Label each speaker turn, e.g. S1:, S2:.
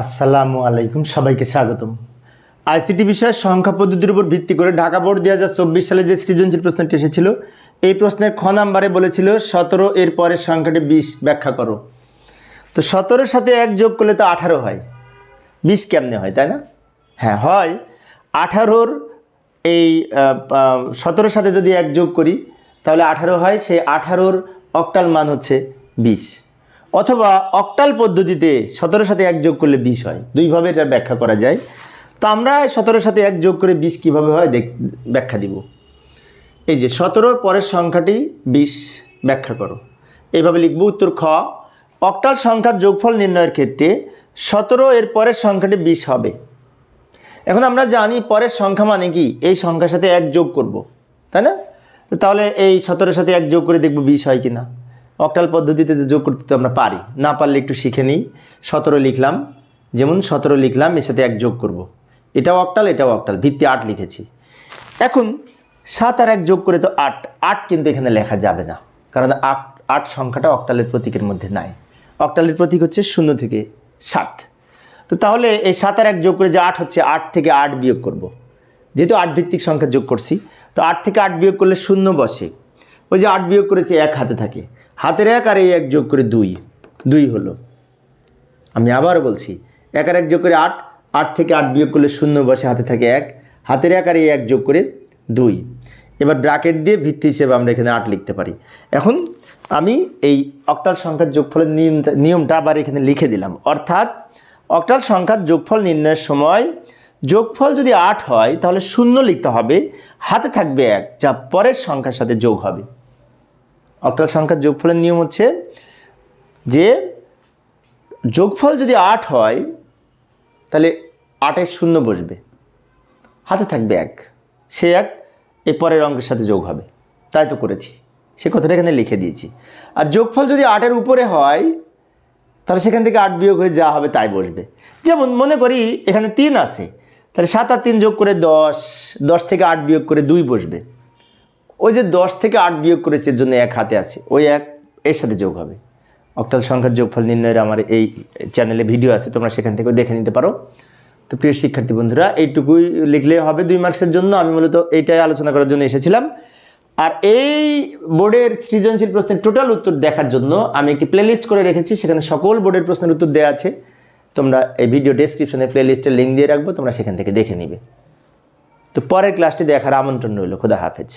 S1: আসসালামু আলাইকুম, সবাইকে স্বাগতম। আইসিটি বিষয়ের সংখ্যা পদ্ধতির উপর ভিত্তি করে ঢাকা বোর্ড দুই হাজার চব্বিশ সালে যে সৃজনশীল প্রশ্নটি এসেছিল, এই প্রশ্নের খ নাম্বারে বলেছিল, সতেরো এর পরের সংখ্যাটি বিশ, ব্যাখ্যা করো। তো সতেরোর সাথে এক যোগ করলে তো আঠারো হয়। বিশ কেমনে হয়, তাই না? হ্যাঁ হয়। আঠারোর এই সতেরোর সাথে যদি এক যোগ করি, তাহলে আঠারো হয়, সেই আঠারোর অক্টাল মান হচ্ছে বিশ। অথবা অক্টাল পদ্ধতিতে সতেরোর সাথে এক যোগ করলে বিশ হয়। দুইভাবে এটা ব্যাখ্যা করা যায়। তো আমরা সতেরোর সাথে এক যোগ করে বিশ কীভাবে হয় দেখ, ব্যাখ্যা দিব। এই যে সতেরোর পরের সংখ্যাটি বিশ, ব্যাখ্যা করো। এইভাবে লিখব উত্তর খ, অক্টাল সংখ্যার যোগফল নির্ণয়ের ক্ষেত্রে সতেরো এর পরের সংখ্যাটি বিশ হবে। এখন আমরা জানি পরের সংখ্যা মানে কি? এই সংখ্যার সাথে এক যোগ করব, তাই না? তাহলে এই সতেরোর সাথে এক যোগ করে দেখব বিশ হয় কি না অক্টাল পদ্ধতিতে যোগ করতে তো আমরা পারি। না পারলে একটু শিখে নিই। সতেরো লিখলাম। যেমন সতেরো লিখলাম, এর সাথে এক যোগ করব। এটাও অক্টাল এটাও অক্টাল। ভিত্তি আট লিখেছি। এখন সাত আর এক যোগ করে তো আট। আট কিন্তু এখানে লেখা যাবে না। কারণ আট আট সংখ্যাটা অক্টালের প্রতীকের মধ্যে নাই। অক্টালের প্রতীক হচ্ছে শূন্য থেকে সাত। তো তাহলে এই সাত আর এক যোগ করে যে আট হচ্ছে, আট থেকে আট বিয়োগ করব। যেহেতু আট ভিত্তিক সংখ্যা যোগ করছি, তো আট থেকে আট বিয়োগ করলে শূন্য বসে। ওই যে আট বিয়োগ করেছে, এক হাতে থাকে। হাতের এক আর এই এক যোগ করে দুই। দুই হলো। আমি আবার বলছি, এক আর এক যোগ করে আট আট থেকে আট বিয়োগ করলে শূন্য বসে হাতে থাকে এক। হাতের এক আর এই এক যোগ করে দুই। এবার ব্র্যাকেট দিয়ে ভিত্তি হিসেবে আমরা এখানে আট লিখতে পারি। এখন আমি এই অক্টাল সংখ্যার যোগফলের নিয়মটা নিয়মটা আবার এখানে লিখে দিলাম। অর্থাৎ অক্টাল সংখ্যার যোগফল নির্ণয়ের সময় যোগফল যদি আট হয়, তাহলে শূন্য লিখতে হবে, হাতে থাকবে এক, যা পরের সংখ্যার সাথে যোগ হবে। অক্টাল সংখ্যার যোগফলের নিয়ম হচ্ছে যে যোগফল যদি আট হয়, তাহলে আটের শূন্য বসবে। হাতে থাকবে এক। সে এক, এ পরের অঙ্কের সাথে যোগ হবে। তাই তো করেছি। সে কথাটা এখানে লিখে দিয়েছি। আর যোগফল যদি আটের উপরে হয়, তাহলে সেখান থেকে আট বিয়োগ হয়ে যা হবে তাই বসবে। যেমন মনে করি এখানে তিন আছে, তাহলে সাত আর তিন যোগ করে দশ দশ থেকে আট বিয়োগ করে দুই বসবে। ওই যে দশ থেকে আট বিয়োগ করেছে এর জন্য এক হাতে আছে, ওই এক এর সাথে যোগ হবে। অক্টাল সংখ্যার যোগফল নির্ণয়ের আমার এই চ্যানেলে ভিডিও আছে, তোমরা সেখান থেকেও দেখে নিতে পারো। তো প্রিয় শিক্ষার্থী বন্ধুরা, এইটুকুই লিখলে হবে দুই মার্কসের জন্য, আমি মূলত এইটাই আলোচনা করার জন্য এসেছিলাম। আর এই বোর্ডের সৃজনশীল প্রশ্নের টোটাল উত্তর দেখার জন্য আমি একটি প্লেলিস্ট করে রেখেছি, সেখানে সকল বোর্ডের প্রশ্নের উত্তর দেওয়া আছে। তোমরা এই ভিডিও ডেসক্রিপশনে প্লেলিস্টের লিঙ্ক দিয়ে রাখব, তোমরা সেখান থেকে দেখে নিবে। তো পরের ক্লাসটি দেখার আমন্ত্রণ রইল, খোদা হাফেজ।